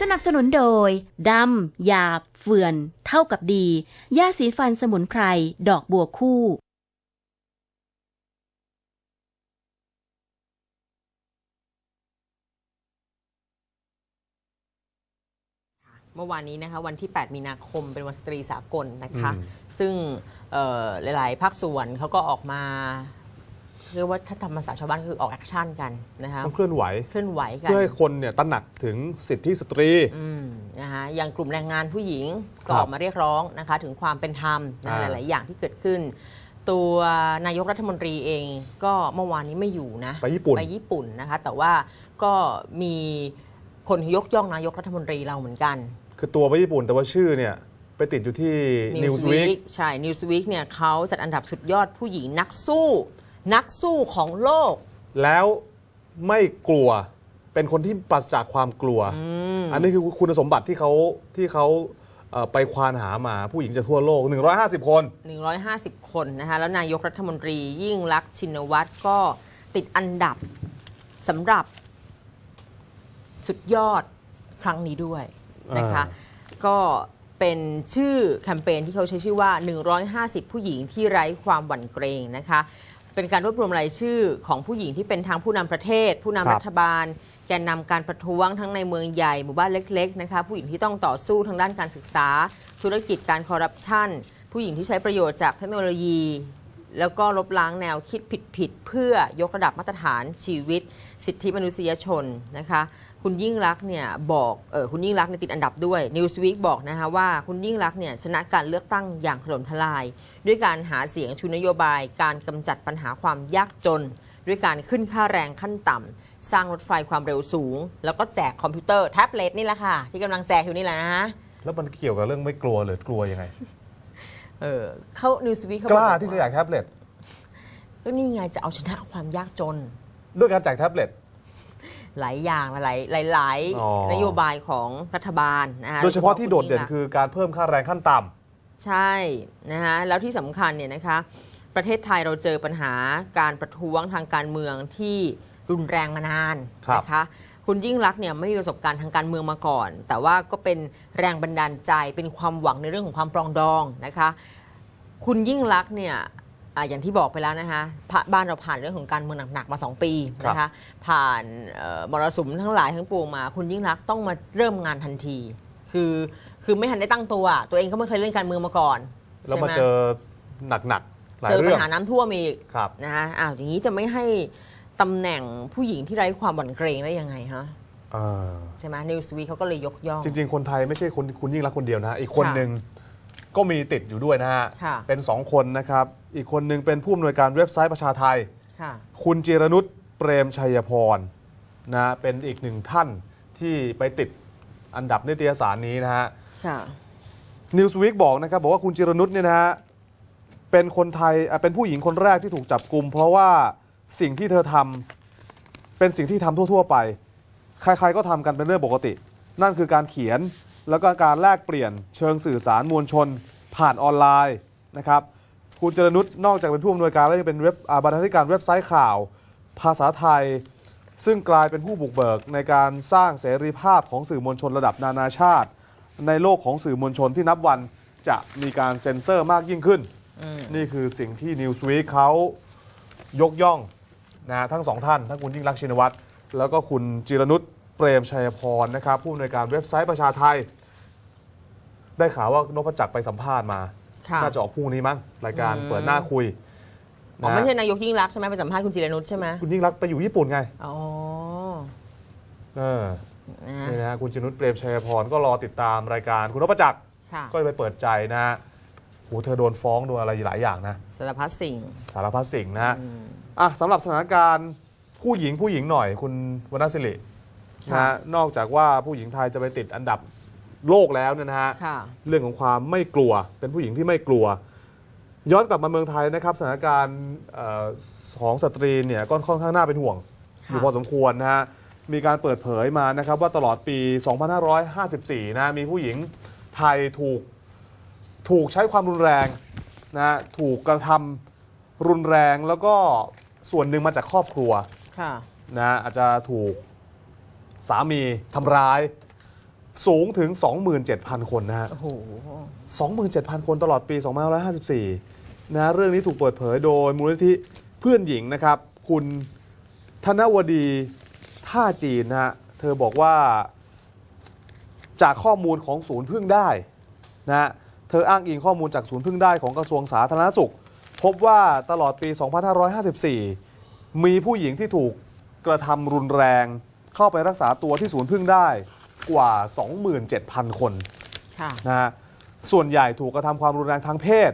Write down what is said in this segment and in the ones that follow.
สนับสนุนโดย ดำหยาบ เฟื่อน เท่ากับดี ยาสีฟันสมุนไพร ดอกบัวคู่ เมื่อวานนี้นะคะวันที่ 8 มีนาคมเป็นวันสตรีสากลนะคะอืมซึ่งเอ่อหลาย ๆ ภาคส่วนเขาก็ออกมาเรียกว่าถ้าทำภาษาชาวบ้านคือออกแอคชั่นกันนะคะต้องเคลื่อนไหวเคลื่อนไหวกันเพื่อให้คนเนี่ยตระหนักถึงสิทธิสตรีอืมนะคะอย่างกลุ่มแรงงานผู้หญิงก็ครับออกมาเรียกร้องนะคะถึงความเป็นธรรมนะอ่าหลาย ๆ อย่างที่เกิดขึ้น ตัวนายกรัฐมนตรีเองก็เมื่อวานนี้ไม่อยู่นะไปญี่ปุ่นไปญี่ปุ่นนะคะแต่ว่าก็มีคนยกย่องนายกรัฐมนตรีเราเหมือนกัน คือตัวไปญี่ปุ่นแต่ว่าชื่อเนี่ยไปติดอยู่ที่ Newsweek ใช่ Newsweek เนี่ยเขาจัดอันดับสุดยอดผู้หญิงนักสู้ นักสู้ของโลก แล้วไม่กลัวเป็นคนที่ปราศจากความกลัว อันนี้คือคุณสมบัติที่เขาที่เขาเอ่อไปควานหามาผู้หญิงจากทั่วโลก 150 คน 150 คนนะคะแล้วนายกรัฐมนตรียิ่งลักษณ์ชินวัตรก็ติดอันดับสำหรับสุดยอดครั้งนี้ด้วย นะคะ ก็เป็นชื่อแคมเปญที่เขาใช้ชื่อว่า 150 ผู้หญิงที่ไร้ความหวั่นเกรงนะคะ เป็นการรวบรวมรายชื่อของผู้หญิงที่เป็นทางผู้นำประเทศ ผู้นำครับรัฐบาล แกนนำการประท้วงทั้งในเมืองใหญ่หมู่บ้านเล็กๆนะคะผู้หญิงที่ต้องต่อสู้ทางด้านการศึกษา ธุรกิจการคอร์รัปชันผู้หญิงที่ใช้ประโยชน์จากเทคโนโลยี แล้วก็ลบล้างแนวคิดผิดๆเพื่อยกระดับมาตรฐานชีวิต สิทธิมนุษยชนนะคะ คุณยิ่งรักษณ์เนี่ยบอกเออคุณยิ่งรักษณ์เนี่ยติดอันดับด้วย Newsweek บอกนะคะว่าคุณยิ่งรักษณ์เนี่ยชนะการเลือกตั้งอย่างถล่มทลาย ด้วยการหาเสียงชูนโยบาย การกำจัดปัญหาความยากจน ด้วยการขึ้นค่าแรงขั้นต่ำสร้างรถไฟความเร็วสูง แล้วก็แจกคอมพิวเตอร์แท็บเล็ตนี่แหละค่ะ ที่กำลังแจกอยู่นี่แหละนะฮะแล้วมันเกี่ยวกับเรื่องไม่กลัวหรือกลัวยังไงเออเขา Newsweek เขากบอล้าที่จะอยากแท็บเล็ตก็นี่ไงจะเอาชนะความยากจน ด้วยการแจกแท็บเล็ต หลายอย่างหลายหลายหลายอ๋อ นโยบายของรัฐบาลนะคะโดยเฉพาะที่โดดเด่นณยิ่งรักษณ์คือการเพิ่มค่าแรงขั้นต่ำ ใช่นะคะแล้วที่สำคัญเนี่ยนะคะ ประเทศไทยเราเจอปัญหาการประท้วงทางการเมืองที่รุนแรงมานานครับ นะคะคุณยิ่งรักษณ์เนี่ยไม่มีประสบการณ์ทางการเมืองมาก่อน แต่ว่าก็เป็นแรงบันดาลใจเป็นความหวังในเรื่องของความปรองดองนะคะ คุณยิ่งรักษณ์เนี่ย อะอย่างที่บอกไปแล้วนะคะพะบ้านเราผ่านเรื่องของการเมืองหนักๆมา 2 ปีนะคะ ผ่านเอ่อมรสุมทั้งหลายทั้งปวงมา คุณยิ่งรักษณ์ต้องมาเริ่มงานทันที คือคือไม่ทันได้ตั้งตัวตัวเองก็ไม่เคยเล่นการเมืองมาก่อนแล้วมาใช่ไหเจอหนักๆหลายเจอปัเรื่ญองหาน้ำท่วมอีกครับ นะคะอ้าวอย่างนี้จะไม่ให้ตำแหน่งผู้หญิงที่ไร้ความหวั่นเกรงได้ยังไงฮะเออใช่ไหมนิวส์วีเขาก็เลยยกย่อง จริง ๆ คนไทยไม่ใช่คนคุณยิ่งรักษณ์คนเดียวนะ อีกคนค่ะ หนึ่ง ก็มีติดอยู่ด้วยนะฮะ ค่ะ เป็นสองคนนะครับ อีกคนหนึ่งเป็นผู้อำนวยการเว็บไซต์ประชาไทย ค่ะ คุณจิรนุชเปรมชัยพรนะเป็นอีกหนึ่งท่านที่ไปติดอันดับนิตยสารนี้นะฮะ ค่ะ Newsweek บอกนะครับ บอกว่าคุณจิรนุชเนี่ยนะฮะ เป็นคนไทยอะเป็นผู้หญิงคนแรกที่ถูกจับกลุ่มเพราะว่าสิ่งที่เธอทำเป็นสิ่งที่ทำทั่ว ๆ ไป ใคร ๆ ก็ทำกันเป็นเรื่องปกติ นั่นคือการเขียน แล้วก็การแลกเปลี่ยนเชิงสื่อสารมวลชน ผ่านออนไลน์นะครับคุณจรนุชนอกจากเป็นผู้อำนวยการแล้วยังเป็นเว็บอ่าบรรณาธิการเว็บไซต์ข่าว ภาษาไทย ซึ่งกลายเป็นผู้บุกเบิกในการสร้างเสรีภาพของสื่อมวลชนระดับนานาชาติ ในโลกของสื่อมวลชนที่นับวันจะมีการเซ็นเซอร์มากยิ่งขึ้น นี่คือสิ่งที่ Newsweek เขายกย่องนะทั้งสองท่าน ทั้งคุณยิ่งรักษณ์ชินวัตรแล้วก็คุณจิรนุชเปรมชัยพรนะครับผู้อำนวยการเว็บไซต์ประชาไทย ได้ข่าวว่านพจักรไปสัมภาษณ์มาค่ะน่าจะออกพรุ่งนี้มั้งรายการอืมเปิดหน้าคุยอ๋อนะไม่ใช่นายกยิ่งรักษณ์ใช่ไหมไปสัมภาษณ์คุณจิรนุชใช่ไหมคุณยิ่งรักษณ์ไปอยู่ญี่ปุ่นไง อ๋อเออนะนี่นะฮะคุณจิรนุชเปรมชัยพรก็รอติดตามรายการคุณนพจักรค่ะก็ไปเปิดใจนะฮะโหเธอโดนฟ้องโดนอะไรหลายอย่างนะ สารพัดสิ่งสารพัดสิ่งนะฮะอะสำหรับสถานการณ์ผู้หญิงผู้หญิงหน่อยคุณวรรณศิรินะค่ะ ฮะนอกจากว่าผู้หญิงไทยจะไปติดอันดับ โลกแล้วเนี่ยนะฮะค่ะเรื่องของความไม่กลัวเป็นผู้หญิงที่ไม่กลัว ย้อนกลับมาเมืองไทยนะครับสถานการณ์เอ่อของสตรีเนี่ยก็ค่อนข้างน่าเป็นห่วงค่ะอยู่พอสมควรนะฮะมีการเปิดเผยมานะครับว่าตลอดปี 2554 นะมีผู้หญิงไทยถูกถูกใช้ความรุนแรงนะถูกกระทำรุนแรงแล้วก็ส่วนหนึ่งมาจากครอบครัว ค่ะ นะอาจจะถูกสามีทำร้าย สูงถึง 27,000 คนนะฮะ โอ้โห 27,000 คนตลอดปี 2554 นะ เรื่องนี้ถูกเปิดเผยโดยมูลนิธิเพื่อนหญิงนะครับ คุณธนวดีท่าจีนนะฮะ เธอบอกว่า จากข้อมูลของศูนย์พึ่งได้นะฮะ เธออ้างอิงข้อมูลจากศูนย์พึ่งได้ของกระทรวงสาธารณสุข พบว่าตลอดปี 2554 มีผู้หญิงที่ถูกกระทำรุนแรง เข้าไปรักษาตัวที่ศูนย์พึ่งได้ กว่า 27,000 คนค่ะนะฮะส่วนใหญ่ถูกกระทำความรุนแรงทางเพศ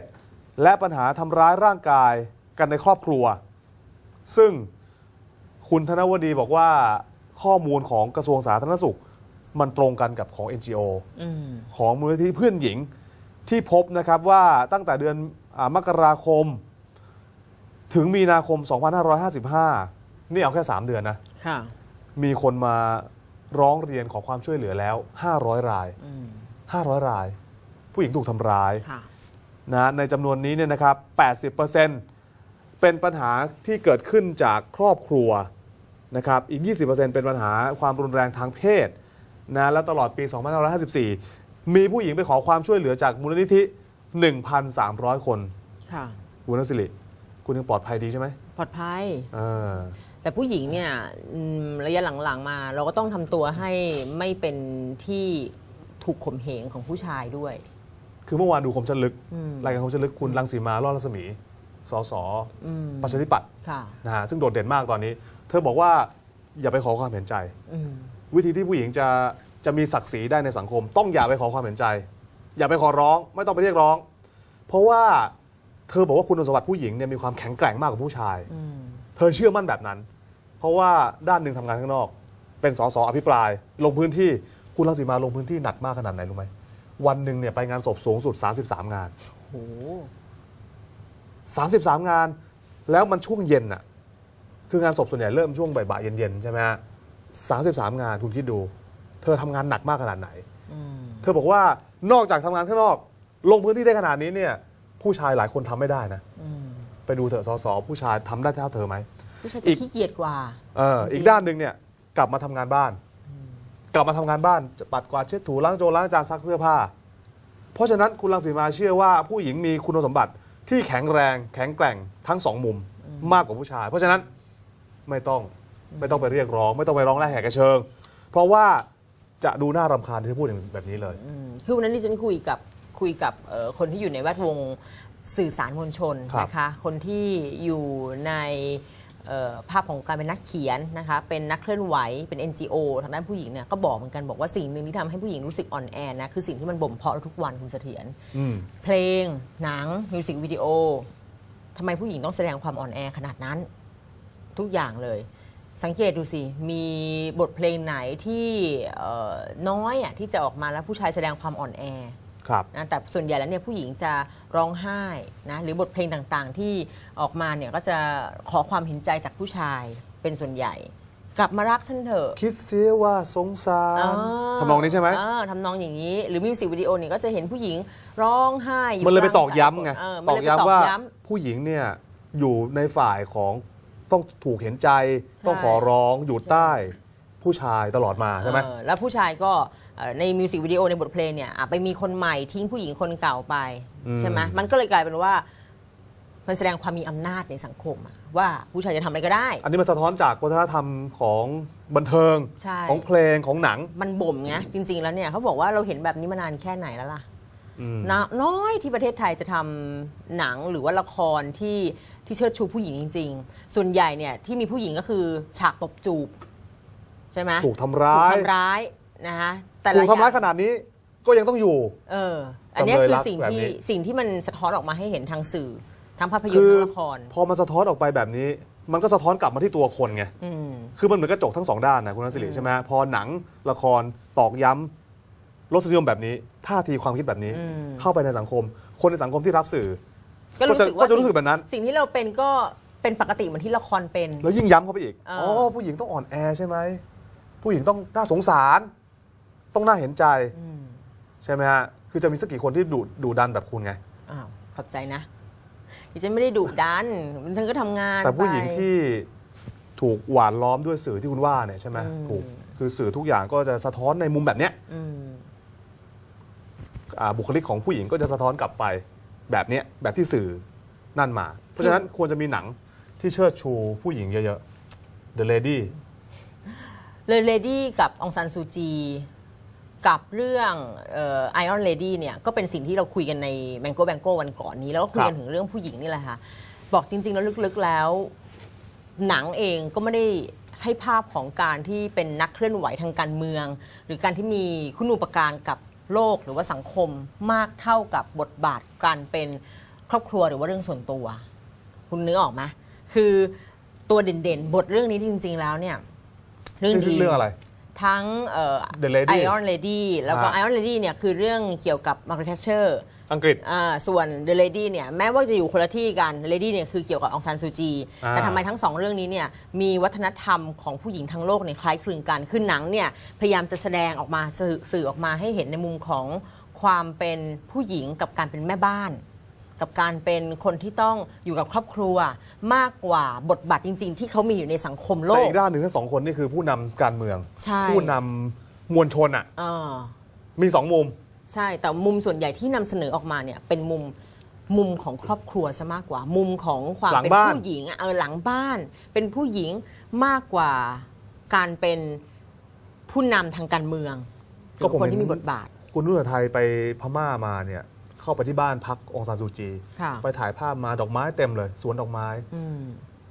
และปัญหาทำร้ายร่างกายกันในครอบครัว ซึ่งคุณธนวดีบอกว่าข้อมูลของกระทรวงสาธารณสุข มันตรงกันกับของ NGO อืมของมูลนิธิเพื่อนหญิงที่พบนะครับว่าตั้งแต่เดือนอามกราคม ถึงมีนาคม 2555 นี่เอาแค่ 3 เดือนนะ ค่ะ มีคนมา ร้องเรียนขอความช่วยเหลือแล้ว 500 รายอืม500 ราย ผู้หญิงถูกทำร้ายค่ะ นะในจำนวนนี้เนี่ยนะครับ 80%เป็นปัญหาที่เกิดขึ้นจากครอบครัวนะครับ อีก 20%เป็นปัญหาความรุนแรงทางเพศนะแล้วตลอดปี 2554 มีผู้หญิงไปขอความช่วยเหลือจากมูลนิธิ 1,300 คน ค่ะ คุณนัสิริคุณยังปลอดภัยดีใช่ไหมปลอดภัย เออ แต่ผู้หญิงเนี่ยอืมระยะหลังๆมา เราก็ต้องทำตัวให้ไม่เป็นที่ถูกข่มเหงของผู้ชายด้วย คือเมื่อวานดูคมชันลึก อืม รายการคมชันลึกคุณรังสีมาลอดรัศมี สสอืมประชาธิปัตย์ค่ะ นะฮะซึ่งโดดเด่นมากตอนนี้ เธอบอกว่าอย่าไปขอความเห็นใจ อืม วิธีที่ผู้หญิงจะจะมีศักดิ์ศรีได้ในสังคม ต้องอย่าไปขอความเห็นใจ อย่าไปขอร้อง ไม่ต้องไปเรียกร้อง เพราะว่าเธอบอกว่าคุณสมบัติผู้หญิงเนี่ยมีความแข็งแกร่งมากกว่าผู้ชาย อืม เธอเชื่อมั่นแบบนั้น เพราะว่าด้านหนึ่งทำงานข้างนอก เป็นสสอภิปราย ลงพื้นที่คุณรังสีมาลงพื้นที่หนักมากขนาดไหนรู้ไหมวันหนึ่งเนี่ยไปงานศพสูงสุด 33 งานโห33 งาน แล้วมันช่วงเย็นน่ะคืองานศพส่วนใหญ่เริ่มช่วงบ่ายๆเย็นๆใช่ไหมฮะ33งานคุณคิดดู เธอทำงานหนักมากขนาดไหน อืมเธอบอกว่านอกจากทำงานข้างนอก ลงพื้นที่ได้ขนาดนี้เนี่ย ผู้ชายหลายคนทำไม่ได้นะ อืมไปดูเถอะสสผู้ชายทำได้เท่าเธอไหม ผู้ชายอีจะกขี้เกียจกว่า เออจริงอีกด้านหนึ่งเนี่ยกลับมาทำงานบ้าน กลับมาทำงานบ้านจะปัดกวาดเช็ดถูล้างโจรล้างจานซักเสื้อผ้า เพราะฉะนั้นคุณรังสีมาเชื่อว่าผู้หญิงมีคุณสมบัติที่แข็งแรงแข็งแกร่งทั้งสองมุมมากกว่าผู้ชาย เพราะฉะนั้นไม่ต้องไม่ต้องไปเรียกร้อง ไม่ต้องไปร้องแรกแหกกระเชิง เพราะว่าจะดูน่ารำคาญที่เธอพูดอย่างแบบนี้เลย อืมคือวันนั้นดิฉันคุยกับคุยกับเอ่อคนที่อยู่ในแวดวงสื่อสารมวลชนครับนะคะ คนที่อยู่ในเอ่อ ภาพของการเป็นนักเขียนนะคะเป็นนักเคลื่อนไหวเป็น NGO ทางด้านผู้หญิงเนี่ยก็บอกเหมือนกันบอกว่าสิ่งหนึ่งที่ทำให้ผู้หญิงรู้สึกอ่อนแอนะคือสิ่งที่มันบ่มเพาะเราทุกวันคุณเสถียรอืมเพลงหนังมิวสิกวิดีโอทำไมผู้หญิงต้องแสดงความอ่อนแอขนาดนั้น ทุกอย่างเลย สังเกตดูสิ มีบทเพลงไหนที่เอ่อน้อยอะที่จะออกมาแล้วผู้ชายแสดงความอ่อนแอ ครับนะแต่ส่วนใหญ่แล้วเนี่ยผู้หญิงจะร้องไห้นะหรือบทเพลงต่างๆ ที่ออกมาเนี่ยก็จะขอความเห็นใจจากผู้ชายเป็นส่วนใหญ่ กลับมารักฉันเถอะคิดเสียว่าสงสารอ่าทำนองนี้ใช่ไหมเออทำนองอย่างนี้ หรือมิวสิกวิดีโอเนี่ยก็จะเห็นผู้หญิงร้องไห้อยู่มันเลยไปกางตอกย้ำไงสายฝนเออตมันอกเลยไปย้ำว่าย้ผู้หญิงเนี่ยอยู่ในฝ่ายของต้องถูกเห็นใจ ใช่ ต้องขอร้องอยู่ใช่ใต้ผู้ชายตลอดมาใช่ไหม เออแล้วผู้ชายก็เอ่อ ในมิวสิกวิดีโอในบทเพลงเนี่ยอะไปมีคนใหม่ทิ้งผู้หญิงคนเก่าไป อืม ใช่ไหมมันก็เลยกลายเป็นว่า มันแสดงความมีอำนาจในสังคมอะว่าผู้ชายจะทำอะไรก็ได้ อันนี้มันสะท้อนจากวัฒนธรรมของบันเทิงใช่ ของเพลงของหนังมันบ่มไงจริง ๆ แล้วเนี่ยเขาบอกว่าเราเห็นแบบนี้มานานแค่ไหนแล้วล่ะ อืม นะน้อยที่ประเทศไทยจะทำหนังหรือว่าละครที่ที่เชิดชูผู้หญิงจริง ๆ ส่วนใหญ่เนี่ยที่มีผู้หญิงก็คือฉากตบจูบ ใช่ไหมถูกทำร้าย ถูกทำร้าย นะคะแต่ถูละกทำร้ายอขนาดนี้ก็ยังต้องอยู่ เออ อันเนี้ยจำเลยคือรักสิ่งแบบที่นี้ สิ่งที่มันสะท้อนออกมาให้เห็นทางสื่อทั้งภาพยนตคืร์อทั้งละคร พอมันสะท้อนออกไปแบบนี้ มันก็สะท้อนกลับมาที่ตัวคนไง อืม คือมันเหมือนกระจกทั้งสองด้านนะคุณนัทสิริใช่ไหมพอหนังละครตอกย้ำรสนิยมแบบนี้ ท่าทีความคิดแบบนี้ อืม เข้าไปในสังคม คนในสังคมที่รับสื่อ ก็รู้สึกก็ว่าจะรู้สึกแบบนั้น สิ่งที่เราเป็นก็เป็นปกติเหมือนที่ละครเป็น แล้วยิ่งย้ำเข้าไปอีกเอออ๋ อ๋อผู้หญิงต้องอ่อนแอใช่ไหมผู้หญิงต้องน่าสงสาร ต้องน่าเห็นใจอืมใช่ไหมฮะคือจะมีสักกี่คนที่ดุดุดันแบบคุณไง อ้าวขอบใจนะ ดิฉันไม่ได้ดุดันฉันก็ทำงานแต่ผู้หญิงไป ที่ถูกหวานล้อมด้วยสื่อที่คุณว่าเนี่ยใช่ไหมอืม ถูกคือสื่อทุกอย่างก็จะสะท้อนในมุมแบบเนี้ยอืมอ่าบุคลิกของผู้หญิงก็จะสะท้อนกลับไปแบบเนี้ยแบบที่สื่อนั่นมา เพราะฉะนั้นควรจะมีหนังที่เชิดชูผู้หญิงเยอะๆ The Lady เลยเลดี้กับองซันซูจี กับเรื่องไอออนเลดี้เนี่ยก็เป็นสิ่งที่เราคุยกันในแมงโก้แบงโก้วันก่อนนี้ แล้วก็คุยกันครับถึงเรื่องผู้หญิงนี่แหละค่ะ บอกจริง ๆ แล้วลึกๆแล้ว หนังเองก็ไม่ได้ให้ภาพของการที่เป็นนักเคลื่อนไหวทางการเมือง หรือการที่มีคุณูปการกับโลกหรือว่าสังคมมากเท่ากับบทบาทการเป็นครอบครัวหรือว่าเรื่องส่วนตัว คุณนึกออกไหมคือตัวเด่นๆ บทเรื่องนี้จริง ๆ แล้วเนี่ย เรื่องนี่คือทีเรื่องอะไร ทั้ง The Lady ไอออนเลดี้แล้วก็ฮะไอออนเลดี้เนี่ยคือเรื่องเกี่ยวกับมาร์ r เ t ทเชอร์อังกฤษส่วน The Lady เนี่ยแม้ว่าจะอยู่คนละที่กัน Lady เนี่ยคือเกี่ยวกับองซันซูจี อ่าแต่ทำไมทั้งสองเรื่องนี้เนี่ยมีวัฒนธรรมของผู้หญิงทั้งโลกเนี่ยคล้ายคลึงกันคือหนังเนี่ยพยายามจะแสดงออกมาสื่อสื่อออกมาให้เห็นในมุมของความเป็นผู้หญิงกับการเป็นแม่บ้าน กับการเป็นคนที่ต้องอยู่กับครอบครัว มากกว่าบทบาทจริง ๆ ที่เขามีอยู่ในสังคมโลแต่ก อีกด้านหนึ่งทั้งสองคนนี่คือผู้นำการเมือง ใช่ ผู้นำมวลชนอะ เออ มีสองมุม ใช่ แต่มุมส่วนใหญ่ที่นำเสนอออกมาเนี่ย เป็นมุมมุมของครอบครัวซะมากกว่า มุมของความหลังเป็นบ้าน ผู้หญิงอะเออหลังบ้าน เป็นผู้หญิงมากกว่าการเป็นผู้นำทางการเมืองหรือคนที่มีบทบาท คุณนุ่นไทยไปพม่ามาเนี่ย เข้าไปที่บ้านพักองซานซูจี ค่ะ ไปถ่ายภาพมาดอกไม้เต็มเลย สวนดอกไม้ อืม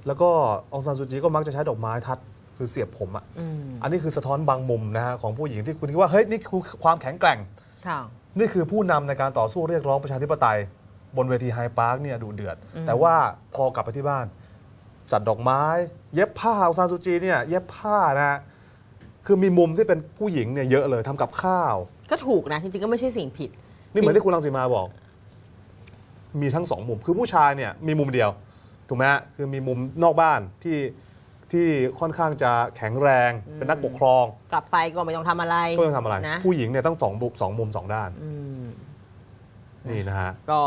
แล้วก็องซานซูจีก็มักจะใช้ดอกไม้ทัดคือเสียบผมอะอืมอันนี้คือสะท้อนบางมุมนะฮะของผู้หญิงที่คุณคิดว่าเฮ้ยนี่คือความแข็งแกร่ง ค่ะ นี่คือผู้นำในการต่อสู้เรียกร้องประชาธิปไตย บนเวทีไฮพาร์คเนี่ยดูเดือดอืมแต่ว่าพอกลับไปที่บ้าน จัดดอกไม้ เย็บผ้าองซานซูจีเนี่ยเย็บผ้านะฮะคือมีมุมที่เป็นผู้หญิงเนี่ยเยอะเลยทำกับข้าว ก็ถูกนะ จริงๆ ก็ไม่ใช่สิ่งผิด นี่เหมือนที่คุณรังสีมาบอก มีทั้งสองมุม คือผู้ชายเนี่ยมีมุมเดียว ถูกไหมฮะคือมีมุมนอกบ้านที่ที่ค่อนข้างจะแข็งแรง เป็นนักปกครอง กลับไปก็ไม่ต้องทำอะไรเพื่อทำอะไร นะผู้หญิงเนี่ยต้องสองมุมสองมุมสองด้าน อืมนี่นะฮะ ก็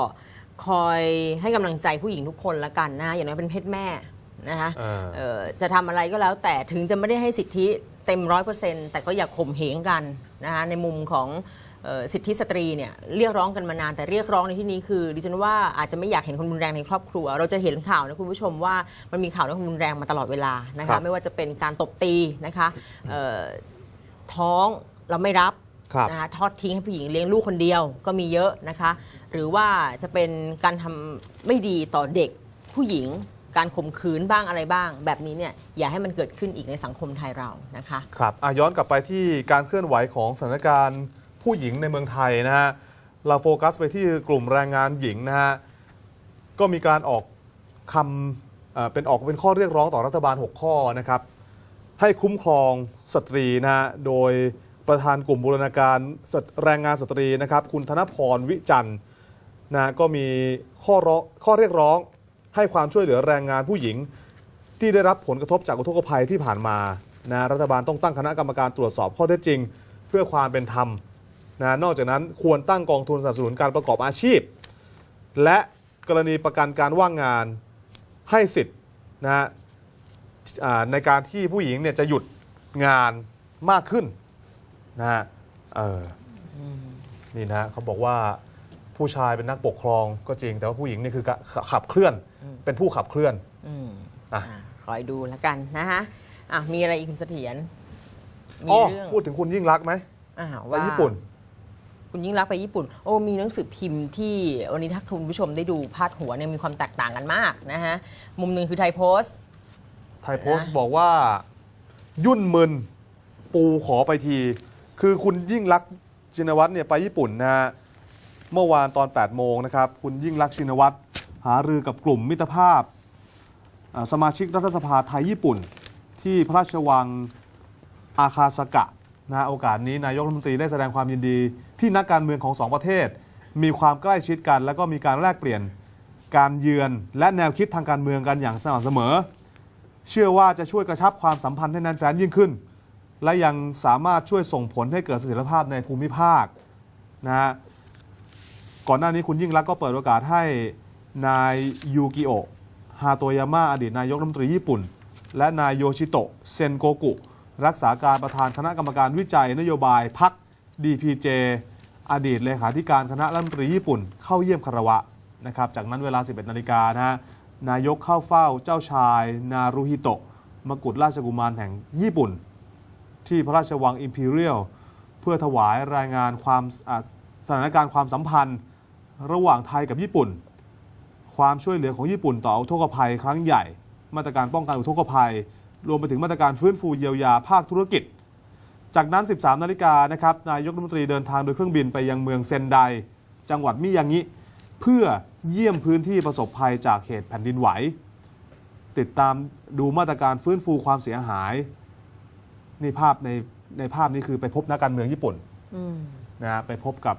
คอยให้กำลังใจผู้หญิงทุกคนละกันนะอย่างน้อยเป็นเพศแม่นะคะเออเอ่อจะทำอะไรก็แล้วแต่ถึงจะไม่ได้ให้สิทธิเต็มร้อยเปอร์เซ็นต์แต่ก็อย่าข่มเหงกันนะคะในมุมของเอ่อ สิทธิสตรีเนี่ยเรียกร้องกันมานานแต่เรียกร้องในที่นี้คือดิฉันว่าอาจจะไม่อยากเห็นคนรุนแรงในครอบครัว เราจะเห็นข่าวนะคุณผู้ชมว่ามันมีข่าวเรื่องความรุนแรงมาตลอดเวลานะครัคะบ ไม่ว่าจะเป็นการตบตีนะคะเอ่อท้องเราไม่รับ ครับ นะคะทอดทิ้งให้ผู้หญิงเลี้ยงลูกคนเดียวก็มีเยอะนะคะ หรือว่าจะเป็นการทำไม่ดีต่อเด็กผู้หญิง การข่มขืนบ้างอะไรบ้าง แบบนี้เนี่ยอย่าให้มันเกิดขึ้นอีกในสังคมไทยเรานะคะ ครับอะย้อนกลับไปที่การเคลื่อนไหวของสถานการณ์ ผู้หญิงในเมืองไทยนะฮะเราโฟกัสไปที่กลุ่มแรงงานหญิงนะฮะก็มีการออกคำเป็นออกเป็นข้อเรียกร้องต่อรัฐบาล 6 ข้อนะครับให้คุ้มครองสตรีนะฮะโดยประธานกลุ่มบูรณาการแรงงานสตรีนะครับ คุณธนพรวิจันทร์นะก็มีข้อร้องข้อเรียกร้องให้ความช่วยเหลือแรงงานผู้หญิง ที่ได้รับผลกระทบจากอุทกภัยที่ผ่านมานะรัฐบาลต้องตั้งคณะกรรมการตรวจสอบข้อเท็จจริง เพื่อความเป็นธรรม นะนอกจากนั้นควรตั้งกองทุนสนับสนุนการประกอบอาชีพ และกรณีประกันการว่างงานให้สิทธิ์นะฮะอ่าในการที่ผู้หญิงเนี่ยจะหยุดงานมากขึ้นนะฮะเอออนี่นะฮะเขาบอกว่าผู้ชายเป็นนักปกครองก็จริง แต่ว่าผู้หญิงนี่คือขับเคลื่อนเป็นผู้ขับเคลื่อนอืมอะอะคอยดูแล้วกันนะคะอะมีอะไรอีกคุณเสถียรมีอ๋อเรื่องพูดถึงคุณยิ่งรักษณ์ไหมอ่าไปว่าญี่ปุ่น คุณยิ่งรักไปญี่ปุ่น โอ้มีหนังสือพิมพ์ที่วันนี้ถ้าคุณผู้ชมได้ดูพาดหัวเนี่ยมีความแตกต่างกันมากนะฮะมุมหนึ่งคือไทยโพสต์ ไทยโพสต์บอกว่ายุ่นมึนปูขอไปที คือคุณยิ่งรักษณ์ชินวัตรเนี่ยไปญี่ปุ่นนะฮะเมื่อวานตอน 8 โมงนะครับ คุณยิ่งรักษณ์ชินวัตรหารือกับกลุ่มมิตรภาพอ่าสมาชิกรัฐสภาไทยญี่ปุ่น ที่พระราชวังอาคาสกะ นะโอกาสนี้นายกรัฐมนตรีได้แสดงความยินดี ที่นักการเมืองของสองประเทศ มีความใกล้ชิดกัน แล้วก็มีการแลกเปลี่ยนการเยือน และแนวคิดทางการเมืองกันอย่างสม่ำเสมอ เชื่อว่าจะช่วยกระชับความสัมพันธ์ให้แน่นแฟ้นยิ่งขึ้น และยังสามารถช่วยส่งผลให้เกิดเสถียรภาพในภูมิภาคนะฮะก่อนหน้านี้คุณยิ่งรักก็เปิดโอกาสให้นายยูกิโอะฮาโตยาม่าอดีตนายกรัฐมนตรีญี่ปุ่น และนายโยชิโตะเซนโกกุ รักษาการประธานคณะกรรมการวิจัยนโยบายพัก DPJ อดีตเลขาธิการคณะรัฐมนตรีญี่ปุ่น เข้าเยี่ยมคารวะนะครับจากนั้นเวลา 11 นาฬิกานะฮะนายกเข้าเฝ้าเจ้าชายนารุฮิโตะมกุฎราชกุมารแห่งญี่ปุ่น ที่พระราชวังอิมพีเรียลเพื่อถวายรายงานความสถานการณ์ความสัมพันธ์ ระหว่างไทยกับญี่ปุ่น ความช่วยเหลือของญี่ปุ่นต่ออุทกภัยครั้งใหญ่ มาตรการป้องกันอุทกภัย รวมไปถึงมาตรการฟื้นฟูเยียวยาภาคธุรกิจ จากนั้น 13 นาฬิกานะครับนายกรัฐมนตรีเดินทางโดยเครื่องบินไปยังเมืองเซนได จังหวัดมิยางิ เพื่อเยี่ยมพื้นที่ประสบภัยจากเหตุแผ่นดินไหว ติดตามดูมาตรการฟื้นฟูความเสียหายนี่ภาพในในภาพนี้คือไปพบนักการเมืองญี่ปุ่นอืมนะฮะไปพบกับ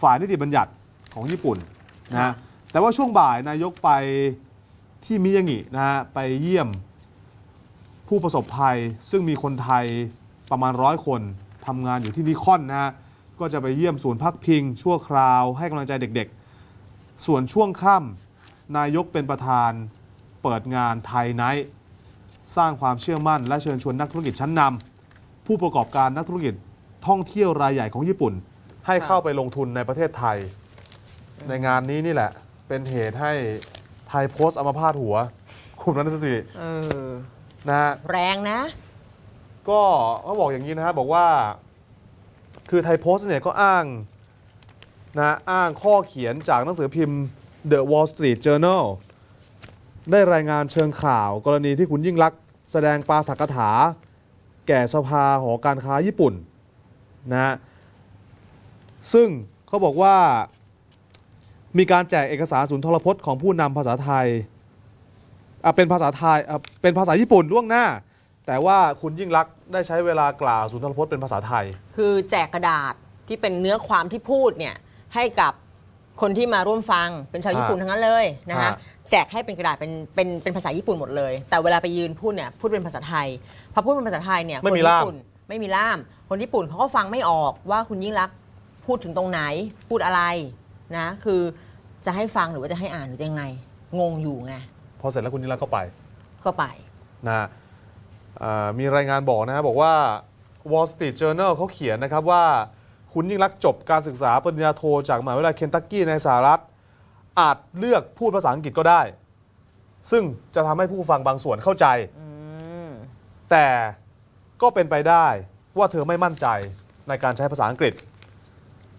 ฝ่ายนิติบัญญัติของญี่ปุ่นนะค่ะฮะแต่ว่าช่วงบ่ายนายกไปที่มิยางินะฮะไปเยี่ยม ผู้ประสบภัยซึ่งมีคนไทยประมาณร้อยคนทำงานอยู่ที่นิคอนนะฮะก็จะไปเยี่ยมศูนย์พักพิง ชั่วคราวให้กำลังใจเด็กๆ ส่วนช่วงค่ำนายกเป็นประธานเปิดงานไทยไนท์สร้างความเชื่อมั่นและเชิญชวนนักธุรกิจชั้นนำผู้ประกอบการนักธุรกิจท่องเที่ยวรายใหญ่ของญี่ปุ่น ให้เข้าไปลงทุนในประเทศไทย ในงานนี้นี่แหละ เป็นเหตุให้ไทยโพสต์อัมพาตหัว คุณรัตนสิริเออ นะฮะแรงนะ ก็เขาบอกอย่างนี้นะฮะบอกว่า คือไทยโพสต์เนี่ยก็อ้างนะอ้างข้อเขียนจากหนังสือพิมพ์ The Wall Street Journal ได้รายงานเชิงข่าวกรณีที่คุณยิ่งลักษณ์แสดงปาฐกถา แก่สภาหอการค้าญี่ปุ่นนะฮะซึ่งเขาบอกว่ามีการแจกเอกสารศูนย์ทรพจน์ของผู้นำภาษาไทย อะเป็นภาษาไทยอะเป็นภาษาญี่ปุ่นล่วงหน้า แต่ว่าคุณยิ่งรักษณ์ได้ใช้เวลากล่าวสุนทรพจน์เป็นภาษาไทย คือแจกกระดาษที่เป็นเนื้อความที่พูดเนี่ยให้กับคนที่มาร่วมฟังเป็นชาวญี่ปุ่นทั้งนั้นเลยนะคะฮะ แจกให้เป็นกระดาษเป็นเป็นเป็นภาษาญี่ปุ่นหมดเลย แต่เวลาไปยืนพูดเนี่ยพูดเป็นภาษาไทยพอพูดเป็นภาษาไทยเนี่ยไม่คนมีล่ามญี่ปุ่นไม่มีล่าม คนญี่ปุ่นเขาก็ฟังไม่ออกว่าคุณยิ่งรักษณ์พูดถึงตรงไหนพูดอะไรนะคือจะให้ฟังหรือว่าจะให้อ่านหรือจะยังไงงงอยู่ไง พอเสร็จแล้วคุณยิ่งรักษณ์ก็ไปก็ไป นะฮะเอ่อมีรายงานบอกนะฮะบอกว่า Wall Street Journal เขาเขียนนะครับว่า คุณยิ่งรักษณ์จบการศึกษาปริญญาโทจากมหาวิทยาลัยเคนตักกี้ในสหรัฐ อาจเลือกพูดภาษาอังกฤษก็ได้ ซึ่งจะทำให้ผู้ฟังบางส่วนเข้าใจ อืม แต่ก็เป็นไปได้ว่าเธอไม่มั่นใจในการใช้ภาษาอังกฤษ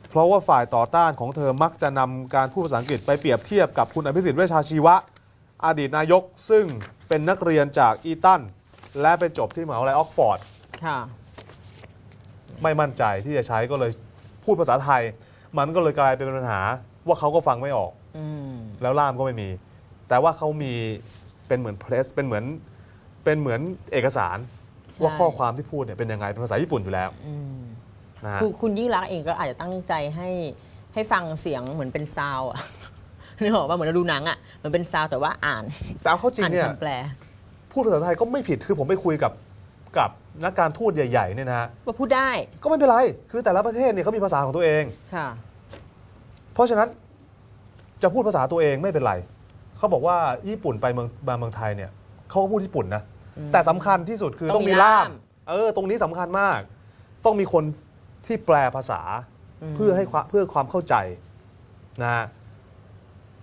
เพราะว่าฝ่ายต่อต้านของเธอมักจะนำการพูดภาษาอังกฤษไปเปรียบเทียบกับคุณอภิสิทธิ์เวชชาชีวะ อดีตนายกซึ่งเป็นนักเรียนจากอีตัน และไปจบที่มหาวิทยาลัยออกฟอร์ด ค่ะ ไม่มั่นใจที่จะใช้ก็เลยพูดภาษาไทย มันก็เลยกลายเป็นปัญหาว่าเขาก็ฟังไม่ออก อืม แล้วล่ามก็ไม่มี แต่ว่าเขามีเป็นเหมือนเพรสเป็นเหมือนเป็นเหมือนเอกสาร ใช่ ว่าข้อความที่พูดเนี่ยเป็นยังไงเป็นภาษาญี่ปุ่นอยู่แล้วอืมนะฮะ คือคุณยิ่งรักษณ์เองก็อาจจะตั้งใจให้ให้ฟังเสียงเหมือนเป็นซาวอะ นึกออกว่าเหมือนเราดูหนังอะเหมือนเป็นซาวแต่ว่าอ่านแต่เอาเข้าจริงอ่านเนี่ย คำแปลพูดภาษาไทยก็ไม่ผิดคือผมไปคุยกับกับนักการทูตใหญ่ๆเนี่ยนะฮะว่าพูดได้ก็ไม่เป็นไร คือแต่ละประเทศเนี่ยเขามีภาษาของตัวเอง ค่ะ เพราะฉะนั้นจะพูดภาษาตัวเองไม่เป็นไร เขาบอกว่าญี่ปุ่นไปเมืองมาเมืองไทยเนี่ยเขาก็พูดญี่ปุ่นนะอืมแต่สำคัญที่สุดคือต้ต้อองงมีมีล่าม ล่าม เออ ตรงนี้สำคัญมาก ต้องมีคนที่แปลภาษา เพื่อให้ความเพื่อความเข้าใจนะฮะ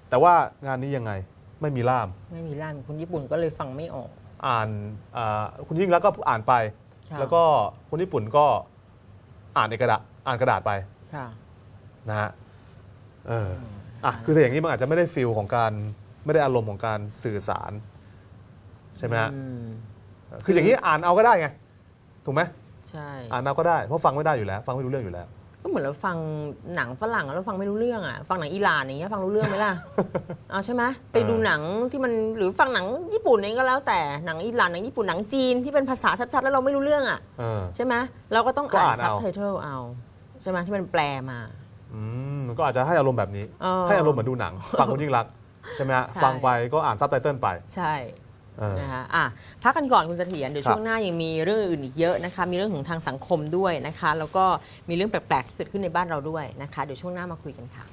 แต่ว่างานนี้ยังไงไม่มีล่าม ไม่มีล่ามคนญี่ปุ่นก็เลยฟังไม่ออก อ่านอาคุณยิ่งแล้วก็อ่านไป ค่ะ แล้วก็คนญี่ปุ่นก็อ่านในกระดาษอ่านกระดาษไปค่ะ นะฮะเอออะคือแต่อย่างนี้มันอาจจะไม่ได้ฟิลของการไม่ได้อารมณ์ของการสื่อสาร ใช่ไหมฮะอืม คืออย่างนี้อ่านเอาก็ได้ไงถูกไหมใช่ อ่านเอาก็ได้เพราะฟังไม่ได้อยู่แล้ว ฟังไม่รู้เรื่องอยู่แล้วก็ เหมือนเราฟังหนังฝรั่งแล้วฟังไม่รู้เรื่องอะฟังหนังอิหร่านอย่างเงี้ยฟังรู้เรื่องไหมล่ะ เอาใช่ไหมไปดูหนังที่มันหรือฟังหนังญี่ปุ่นเองก็แล้วแต่หนังอิหร่านหนังญี่ปุ่นหนังจีนที่เป็นภาษาชัดๆแล้วเราไม่รู้เรื่องอะเออ ใช่ไหมเราก็ต้องก็อ่านอ่านซับเอาไตเติลเอาใช่ไหมที่มันแปลมา อืมก็อาจจะให้อารมณ์แบบนี้ เออให้อารมณ์เหมือนดูหนัง ฟังคนยิ่งรักษณ์ใช่ไหมฮะใช่ ฟังไปก็อ่านซับไตเติลไป ใช่เออ นะคะอะพักกันก่อนคุณเสถียรเดี๋ยวครับช่วงหน้ายังมีเรื่องอื่นอีกเยอะนะคะ มีเรื่องของทางสังคมด้วยนะคะ แล้วก็มีเรื่องแปลกๆที่เกิดขึ้นในบ้านเราด้วยนะคะ เดี๋ยวช่วงหน้ามาคุยกันค่ะ